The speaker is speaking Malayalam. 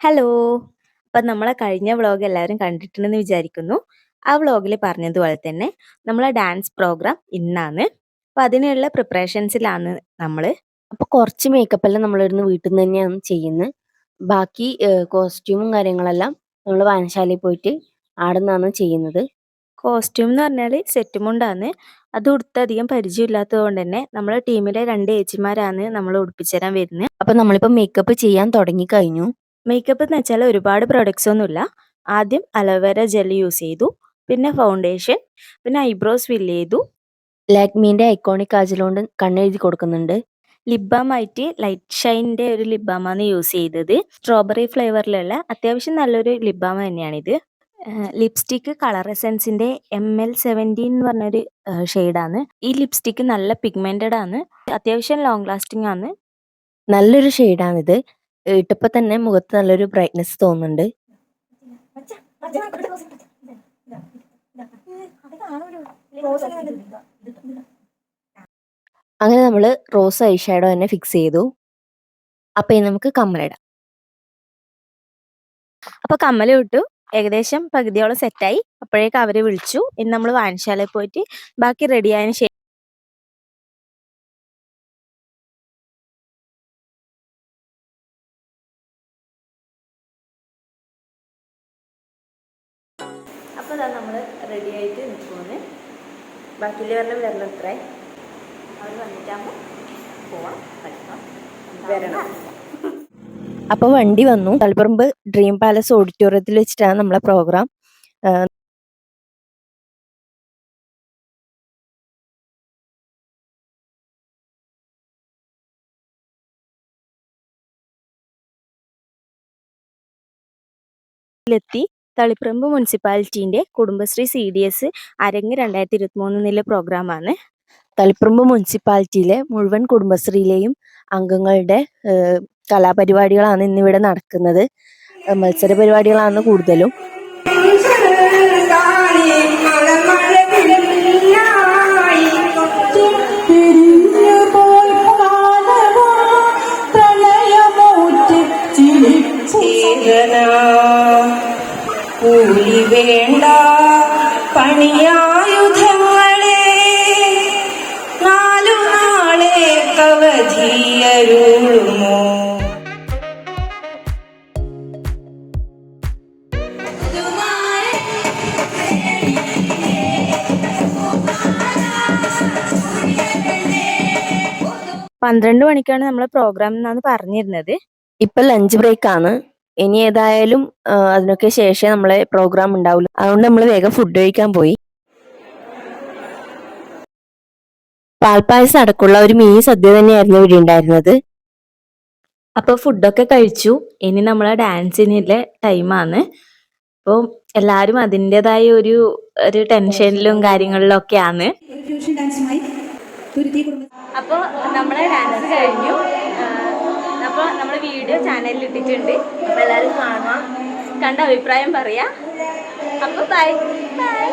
ഹലോ! അപ്പം നമ്മളെ കഴിഞ്ഞ വ്ളോഗ് എല്ലാവരും കണ്ടിട്ടുണ്ടെന്ന് വിചാരിക്കുന്നു. ആ വ്ളോഗിൽ പറഞ്ഞതുപോലെ തന്നെ നമ്മളെ ഡാൻസ് പ്രോഗ്രാം ഇന്നാണ്. അപ്പം അതിനുള്ള പ്രിപ്പറേഷൻസിലാണ് നമ്മൾ അപ്പോൾ കുറച്ച് മേക്കപ്പ് എല്ലാം നമ്മളിവിടുന്ന് വീട്ടിൽ നിന്ന് തന്നെയാണ് ചെയ്യുന്നത്. ബാക്കി കോസ്റ്റ്യൂമും കാര്യങ്ങളെല്ലാം നമ്മൾ വായനശാലയിൽ പോയിട്ട് അവിടെ നിന്നാണ് ചെയ്യുന്നത്. കോസ്റ്റ്യൂം എന്ന് പറഞ്ഞാൽ സെറ്റ് മുണ്ടാണ്. അത് ഉടുത്ത് അധികം പരിചയമില്ലാത്തത് കൊണ്ട് തന്നെ നമ്മളെ ടീമിലെ രണ്ട് ചേച്ചിമാരാണ് നമ്മൾ ഉടുപ്പിച്ചു തരാൻ വരുന്നത്. അപ്പം നമ്മളിപ്പോൾ മേക്കപ്പ് ചെയ്യാൻ തുടങ്ങി കഴിഞ്ഞു. മേക്കപ്പ് എന്ന് വെച്ചാൽ ഒരുപാട് പ്രോഡക്റ്റ്സ് ഒന്നുമില്ല. ആദ്യം അലോവേര ജെൽ യൂസ് ചെയ്തു. പിന്നെ ഫൗണ്ടേഷൻ, പിന്നെ ഐബ്രോസ് ഫില്ല് ചെയ്തു. ലാക്മീന്റെ ഐക്കോണിക് കാജൽ കൊണ്ട് കണ്ണെഴുതി കൊടുക്കുന്നുണ്ട്. ലിപ് ബാം ആയിട്ട് ലൈറ്റ് ഷൈനിന്റെ ഒരു ലിപ് യൂസ് ചെയ്തത്. സ്ട്രോബെറി ഫ്ലേവറിലുള്ള അത്യാവശ്യം നല്ലൊരു ലിപ് ബാം തന്നെയാണിത്. ലിപ്സ്റ്റിക്ക് കളർ എസൻസിന്റെ എം എൽ സെവന്റീൻ എന്ന് പറഞ്ഞൊരു ഷെയ്ഡാണ്. ഈ ലിപ്സ്റ്റിക്ക് നല്ല പിഗ്മെന്റഡ് ആണ്. അത്യാവശ്യം ലോങ് ലാസ്റ്റിംഗ് ആണ്. നല്ലൊരു ഷെയ്ഡാണിത്. ഇട്ടപ്പോൾ തന്നെ മുഖത്ത് നല്ലൊരു ബ്രൈറ്റ്നെസ് തോന്നുന്നുണ്ട്. അങ്ങനെ നമ്മൾ റോസ് ഐ ഷാഡോ തന്നെ ഫിക്സ് ചെയ്തു. അപ്പൊ ഇനി നമുക്ക് കമ്മലിടാം. അപ്പൊ കമ്മൽ ഇട്ടു. ഏകദേശം പകുതിയോളം സെറ്റായി. അപ്പോഴേക്കും അവരെ വിളിച്ചു. ഇനി നമ്മൾ വായനശാലയിൽ പോയിട്ട് ബാക്കി റെഡി ആയതിനു ശേഷം അപ്പോൾ ഇതാ നമ്മൾ റെഡി ആയിട്ട് നിൽക്കുന്നത് ബാക്കിയുള്ളവരെല്ലാം വരണം അത്രേ. അവർ വന്നിട്ടാകുമ്പോൾ പോവാം കളിക്കാം വരണം അപ്പൊ വണ്ടി വന്നു. തളിപ്പറമ്പ് ഡ്രീം പാലസ് ഓഡിറ്റോറിയത്തിൽ വെച്ചിട്ടാണ് നമ്മളെ പ്രോഗ്രാം. ലെത്തി തളിപ്പറമ്പ് മുനിസിപ്പാലിറ്റീന്റെ കുടുംബശ്രീ സി ഡി എസ് അരങ്ങ് രണ്ടായിരത്തി ഇരുപത്തി മൂന്നിലെ പ്രോഗ്രാമാണ്. തളിപ്രമ്പ് മുനിസിപ്പാലിറ്റിയിലെ മുഴുവൻ കുടുംബശ്രീയിലെയും അംഗങ്ങളുടെ കലാപരിപാടികളാണ് ഇന്നിവിടെ നടക്കുന്നത്. മത്സര പരിപാടികളാണ് കൂടുതലും. കൂലി വേണ്ട പണിയായുധങ്ങളെ നാലു നാളെ കവധിയരുളുമോ പന്ത്രണ്ട് മണിക്കാണ് നമ്മളെ പ്രോഗ്രാം എന്നാണ് പറഞ്ഞിരുന്നത്. ഇപ്പൊ ലഞ്ച് ബ്രേക്ക് ആണ്. ഇനി ഏതായാലും അതിനൊക്കെ ശേഷം നമ്മളെ പ്രോഗ്രാം ഉണ്ടാവില്ല അതുകൊണ്ട് നമ്മൾ വേഗം ഫുഡ് കഴിക്കാൻ പോയി. പാൽപ്പായസം അടക്കമുള്ള ഒരു മീൻ സദ്യ തന്നെയായിരുന്നു ഇവിടെ ഉണ്ടായിരുന്നത്. അപ്പോൾ ഫുഡൊക്കെ കഴിച്ചു. ഇനി നമ്മളെ ഡാൻസിനുള്ള ടൈമാണ്. അപ്പോൾ എല്ലാരും അതിന്റെതായ ഒരു ഒരു ടെൻഷനിലും കാര്യങ്ങളിലും ഒക്കെയാണ്. അപ്പോൾ നമ്മളെ ഡാൻസ് കഴിഞ്ഞു. അപ്പോൾ നമ്മുടെ വീഡിയോ ചാനലിൽ ഇട്ടിട്ടുണ്ട്. അപ്പോൾ എല്ലാവരും കാണാം കണ്ട അഭിപ്രായം പറയാ. അപ്പോൾ ബൈ ബൈ